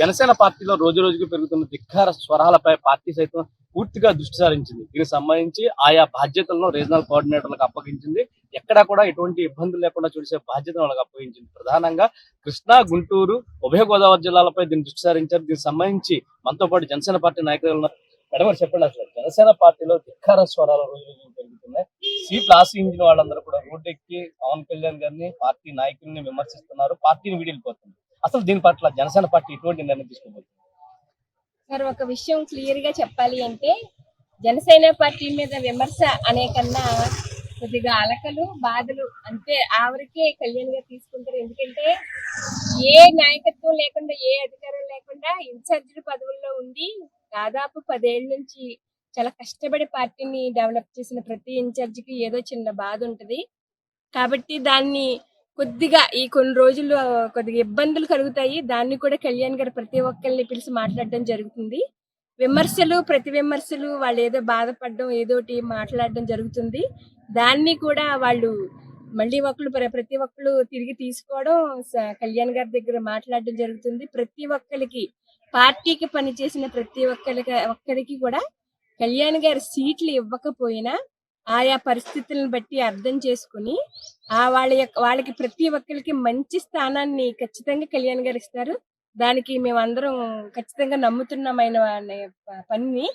జనసేన పార్టీలో రోజు రోజుకు పెరుగుతున్న ధిక్కార స్వరాలపై పార్టీ సైతం పూర్తిగా దృష్టి సారించింది. దీనికి సంబంధించి ఆయా బాధ్యతలను రీజనల్ కోఆర్డినేటర్లకు అప్పగించింది. ఎక్కడా కూడా ఎటువంటి ఇబ్బందులు లేకుండా చూసే బాధ్యతను వాళ్ళకి అప్పగించింది. ప్రధానంగా కృష్ణా గుంటూరు ఉభయ గోదావరి జిల్లాలపై దీన్ని దృష్టి సారించారు. దీనికి సంబంధించి మనతో పాటు జనసేన పార్టీ నాయకులు ఉన్నారు. మేడం చెప్పండి అసలు. జనసేన పార్టీలో ధిక్కార స్వరాలు రోజు పెరుగుతున్నాయి. సీట్లు ఆశించిన వాళ్ళందరూ కూడా రోడ్డెక్కి పవన్ కళ్యాణ్ గారిని పార్టీ నాయకుల్ని విమర్శిస్తున్నారు. పార్టీని వీడిపోతుంది అసలు దీని పట్ల జనసేన పార్టీ ఎటువంటి నిర్ణయం తీసుకోబోతుంది సార్ ఒక విషయం క్లియర్గా చెప్పాలి అంటే జనసేన పార్టీ మీద విమర్శ అనే కన్నా కొద్దిగా అలకలు బాధలు అంతే ఆవిడకే కళ్యాణ్ గారు తీసుకుంటారు. ఎందుకంటే ఏ నాయకత్వం లేకుండా ఏ అధికారం లేకుండా ఇన్ఛార్జి పదవుల్లో ఉండి దాదాపు పదేళ్ళ నుంచి చాలా కష్టపడి పార్టీని డెవలప్ చేసిన ప్రతి ఇన్ఛార్జికి ఏదో చిన్న బాధ ఉంటుంది. కాబట్టి దాన్ని కొద్దిగా ఈ కొన్ని రోజులు కొద్దిగా ఇబ్బందులు కలుగుతాయి. దాన్ని కూడా కళ్యాణ్ గారు ప్రతి ఒక్కరిని పిలిచి మాట్లాడడం జరుగుతుంది. విమర్శలు ప్రతి విమర్శలు వాళ్ళు ఏదో బాధపడడం ఏదోటి మాట్లాడడం జరుగుతుంది. దాన్ని కూడా వాళ్ళు మళ్ళీ ఒకళ్ళు ప్ర- ప్రతి ఒక్కళ్ళు తిరిగి తీసుకోవడం స- కళ్యాణ్ గారి దగ్గర మాట్లాడడం జరుగుతుంది. ప్రతి ఒక్కరికి పార్టీకి పనిచేసిన ప్రతి ఒక్కరికి ఒక్కరికి కూడా కళ్యాణ్ గారి సీట్లు ఇవ్వకపోయినా ఆయా పరిస్థితులను బట్టి అర్థం చేసుకుని ఆ వాళ్ళ యొక్క వాళ్ళకి ప్రతి ఒక్కరికి మంచి స్థానాన్ని ఖచ్చితంగా కళ్యాణ్ గారు ఇస్తారు. దానికి మేమందరం ఖచ్చితంగా నమ్ముతున్నామైన పనిని.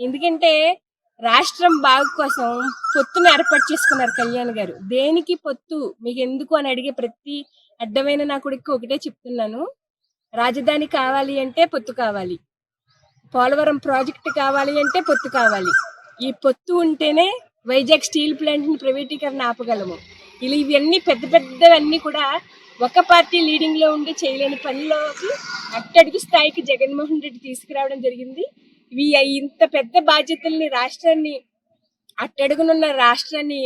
ఎందుకంటే రాష్ట్రం బాగు కోసం పొత్తును ఏర్పాటు చేసుకున్నారు కళ్యాణ్ గారు. దేనికి పొత్తు? మీకు ఎందుకు అని అడిగే ప్రతి అడ్డమైన నా కొడుకు ఒకటే చెప్తున్నాను. రాజధాని కావాలి అంటే పొత్తు కావాలి. పోలవరం ప్రాజెక్ట్ కావాలి అంటే పొత్తు కావాలి. ఈ పొత్తు ఉంటేనే వైజాగ్ స్టీల్ ప్లాంట్ని ప్రైవేటీకరణ ఆపగలము. ఇలా ఇవన్నీ పెద్ద పెద్దవన్నీ కూడా ఒక పార్టీ లీడింగ్లో ఉండి చేయలేని పనిలోకి అట్టడుగు స్థాయికి జగన్మోహన్ రెడ్డి తీసుకురావడం జరిగింది. ఇవి ఇంత పెద్ద బాధ్యతల్ని రాష్ట్రాన్ని అట్టడుగునున్న రాష్ట్రాన్ని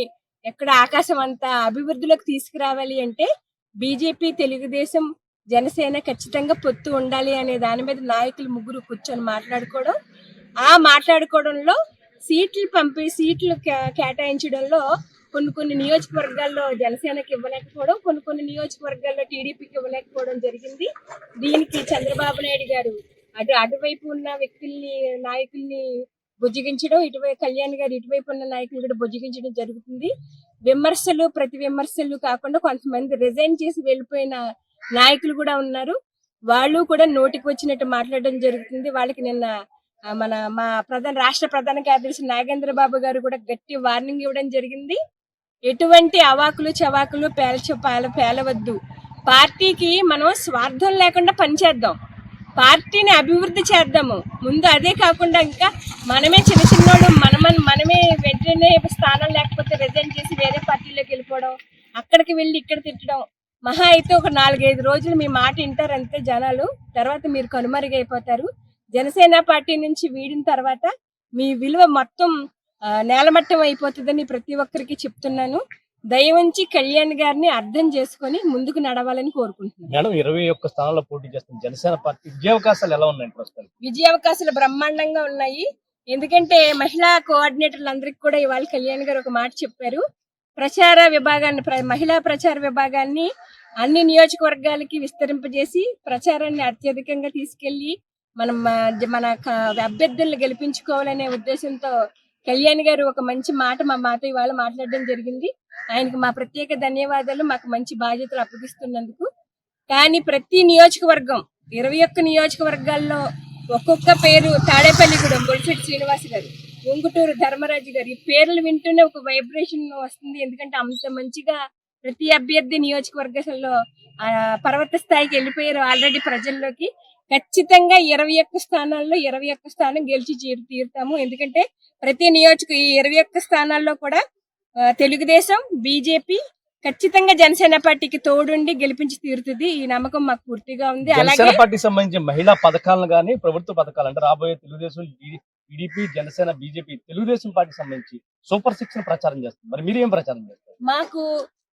ఎక్కడ ఆకాశం అంతా అభివృద్ధిలోకి తీసుకురావాలి అంటే బీజేపీ తెలుగుదేశం జనసేన ఖచ్చితంగా పొత్తు ఉండాలి అనే దాని మీద నాయకులు ముగ్గురు కూర్చొని మాట్లాడుకోవడం. ఆ మాట్లాడుకోవడంలో సీట్లు పంపి సీట్లు కేటాయించడంలో కొన్ని కొన్ని నియోజకవర్గాల్లో జనసేనకి ఇవ్వలేకపోవడం కొన్ని కొన్ని నియోజకవర్గాల్లో టీడీపీకి ఇవ్వలేకపోవడం జరిగింది. దీనికి చంద్రబాబు నాయుడు గారు అటు అటువైపు ఉన్న వ్యక్తుల్ని నాయకుల్ని బుజ్జగించడం ఇటువైపు కళ్యాణ్ గారు ఇటువైపు ఉన్న నాయకులు కూడా బుజ్జగించడం జరుగుతుంది. విమర్శలు ప్రతి విమర్శలు కాకుండా కొంతమంది రిజైన్ చేసి వెళ్ళిపోయిన నాయకులు కూడా ఉన్నారు. వాళ్ళు కూడా నోటికి వచ్చినట్టు మాట్లాడడం జరుగుతుంది. వాళ్ళకి నిన్న మన మా ప్రధాన రాష్ట్ర ప్రధాన కార్యదర్శి నాగేంద్ర బాబు గారు కూడా గట్టి వార్నింగ్ ఇవ్వడం జరిగింది. ఎటువంటి అవాకులు చవాకులు పేల్చ పేల పేలవద్దు. పార్టీకి మనం స్వార్థం లేకుండా పనిచేద్దాం పార్టీని అభివృద్ధి చేద్దాము. ముందు అదే కాకుండా ఇంకా మనమే చిన్న చిన్నోడు మనమన్ మనమే వెంటనే స్థానం లేకపోతే రిజైన్ చేసి వేరే పార్టీలోకి వెళ్ళిపోవడం అక్కడికి వెళ్ళి ఇక్కడ తిట్టడం. మహా అయితే ఒక నాలుగైదు రోజులు మీ మాట వింటారంతే జనాలు. తర్వాత మీరు కనుమరుగైపోతారు. జనసేన పార్టీ నుంచి వీడిన తర్వాత మీ విలువ మొత్తం నేలమట్టం అయిపోతుందని ప్రతి ఒక్కరికి చెప్తున్నాను. దయవంచి కళ్యాణ్ గారిని అర్థం చేసుకొని ముందుకు నడవాలని కోరుకుంటున్నాను. మేడం ఇరవై ఒక్క స్థానాల్లో పోటీ చేస్తున్న జనసేన పార్టీ విజయావకాశాలు ఎలా ఉన్నాయి ప్రస్తుతానికి విజయ అవకాశాలు బ్రహ్మాండంగా ఉన్నాయి. ఎందుకంటే మహిళా కోఆర్డినేటర్లు అందరికి కూడా ఇవాళ కళ్యాణ్ గారు ఒక మాట చెప్పారు. ప్రచార విభాగాన్ని మహిళా ప్రచార విభాగాన్ని అన్ని నియోజకవర్గాలకి విస్తరింపజేసి ప్రచారాన్ని అత్యధికంగా తీసుకెళ్ళి మనం మన అభ్యర్థులను గెలిపించుకోవాలనే ఉద్దేశంతో కళ్యాణ్ గారు ఒక మంచి మాట మా మాతో ఇవాళ మాట్లాడడం జరిగింది. ఆయనకు మా ప్రత్యేక ధన్యవాదాలు. మాకు మంచి బాధ్యతలు అప్పగిస్తున్నందుకు. కానీ ప్రతి నియోజకవర్గం ఇరవై ఒక్క నియోజకవర్గాల్లో ఒక్కొక్క పేరు తాడేపల్లిగూడెం బొలిశెట్టి శ్రీనివాస్ గారు ఉంగుటూరు ధర్మరాజు గారు ఈ పేర్లు వింటూనే ఒక వైబ్రేషన్ వస్తుంది. ఎందుకంటే అంత మంచిగా ప్రతి అభ్యర్థి నియోజకవర్గంలో ఆ, పర్వత స్థాయికి వెళ్ళిపోయారు ఆల్రెడీ ప్రజల్లోకి. ఖచ్చితంగా ఇరవై ఒక్క స్థానాల్లో ఇరవై ఒక్క స్థానం గెలిచి తీరు తీరుతాము. ఎందుకంటే ప్రతి నియోజక ఈ ఇరవై ఒక్క స్థానాల్లో కూడా తెలుగుదేశం బీజేపీ ఖచ్చితంగా జనసేన పార్టీకి తోడుండి గెలిపించి తీరుతుంది. ఈ నమ్మకం మాకు పూర్తిగా ఉంది. అలాగే జనసేన పార్టీకి సంబంధించి మహిళా పథకాలను కానీ ప్రభుత్వ పథకాలు అంటే రాబోయే తెలుగుదేశం టీడీపీ జనసేన బీజేపీ తెలుగుదేశం పార్టీకి సంబంధించి సూపర్ సిక్స్ ప్రచారం చేస్తారు మరి మీరు ఏం ప్రచారం చేస్తారు? మాకు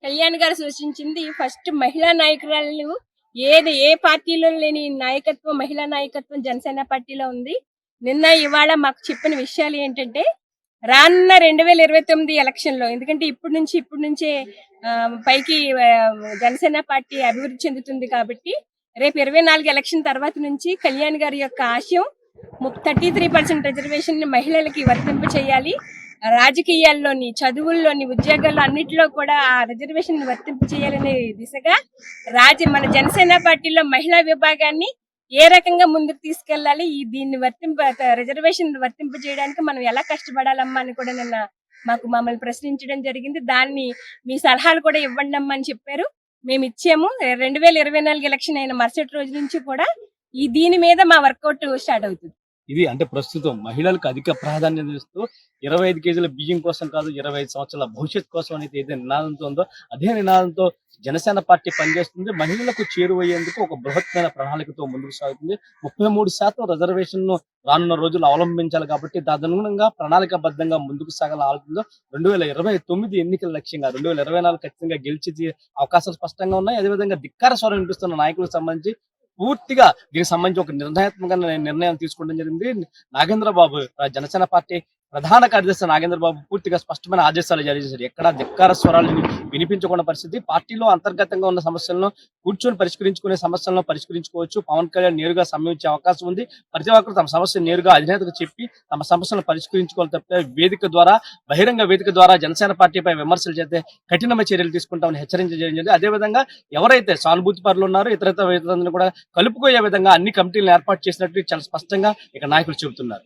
కళ్యాణ్ గారు సూచించింది ఫస్ట్ మహిళా నాయకురాలు ఏది ఏ పార్టీలో లేని నాయకత్వం మహిళా నాయకత్వం జనసేన పార్టీలో ఉంది. నిన్న ఇవాళ మాకు చెప్పిన విషయాలు ఏంటంటే రానున్న రెండు వేల ఇరవై తొమ్మిది ఎలక్షన్లో ఎందుకంటే ఇప్పటి నుంచి ఇప్పటి నుంచే పైకి జనసేన పార్టీ అభివృద్ధి చెందుతుంది కాబట్టి రేపు ఇరవై నాలుగు ఎలక్షన్ తర్వాత నుంచి కళ్యాణ్ గారి యొక్క ఆశయం థర్టీ త్రీ పర్సెంట్ రిజర్వేషన్ మహిళలకి వర్తింపు చేయాలి రాజకీయాల్లోని చదువుల్లోని ఉద్యోగాల్లో అన్నిటిలో కూడా ఆ రిజర్వేషన్ వర్తింపు చేయాలనే దిశగా రాజ మన జనసేన పార్టీలో మహిళా విభాగాన్ని ఏ రకంగా ముందుకు తీసుకెళ్ళాలి ఈ దీన్ని వర్తింప రిజర్వేషన్ వర్తింపు చేయడానికి మనం ఎలా కష్టపడాలమ్మా అని కూడా నిన్న మాకు మమ్మల్ని ప్రశ్నించడం జరిగింది. దాన్ని మీ సలహాలు కూడా ఇవ్వండి అమ్మా అని చెప్పారు. మేము ఇచ్చాము. రెండు వేల ఇరవై నాలుగు ఎలక్షన్ అయిన మరుసటి రోజు నుంచి కూడా ఈ దీని మీద మా వర్కౌట్ స్టార్ట్ అవుతుంది. ఇది అంటే ప్రస్తుతం మహిళలకు అధిక ప్రాధాన్యత ఇస్తూ ఇరవై ఐదు కేజీల బియ్యం కోసం కాదు ఇరవై ఐదు సంవత్సరాల భవిష్యత్ కోసం అనేది ఏదైతే నినాదంతో ఉందో అదే నినాదంతో జనసేన పార్టీ పనిచేస్తుంది. మహిళలకు చేరువయ్యేందుకు ఒక బృహత్తమైన ప్రణాళికతో ముందుకు సాగుతుంది. ముప్పై మూడు శాతం రిజర్వేషన్ను రానున్న రోజులు అవలంబించాలి కాబట్టి తదనుగుణంగా ప్రణాళికబద్ధంగా ముందుకు సాగాల ఆలోచనలో రెండు వేల ఇరవై తొమ్మిది ఎన్నికల లక్ష్యంగా రెండు వేల ఇరవై నాలుగు ఖచ్చితంగా గెలిచి అవకాశాలు స్పష్టంగా ఉన్నాయి. అదేవిధంగా ధిక్కార స్వరం వినిపిస్తున్న నాయకులకు సంబంధించి పూర్తిగా దీనికి సంబంధించి ఒక నిర్ణయాత్మకంగా నిర్ణయం తీసుకోవడం జరిగింది. నాగేంద్ర బాబు జనసేన పార్టీ ప్రధాన కార్యదర్శి నాగేంద్ర బాబు పూర్తిగా స్పష్టమైన ఆదేశాలు జారీ చేశారు. ఎక్కడ ధిక్కార స్వరాలు వినిపించకుండా పరిస్థితి. పార్టీలో అంతర్గతంగా ఉన్న సమస్యలను కూర్చొని పరిష్కరించుకునే సమస్యలను పరిష్కరించుకోవచ్చు. పవన్ కళ్యాణ్ నేరుగా సమయించే అవకాశం ఉంది. ప్రతి ఒక్కరు తమ సమస్య నేరుగా అధినేతకు చెప్పి తమ సమస్యలను పరిష్కరించుకోవాలి తప్పితే వేదిక ద్వారా బహిరంగ వేదిక ద్వారా జనసేన పార్టీపై విమర్శలు చేస్తే కఠినమైన చర్యలు తీసుకుంటామని హెచ్చరించడం జరిగింది. అదేవిధంగా ఎవరైతే సానుభూతి పరులు ఉన్నారో ఇతర కూడా కలుపుకోయే విధంగా అన్ని కమిటీలను ఏర్పాటు చేసినట్టు చాలా స్పష్టంగా ఇక నాయకులు చెబుతున్నారు.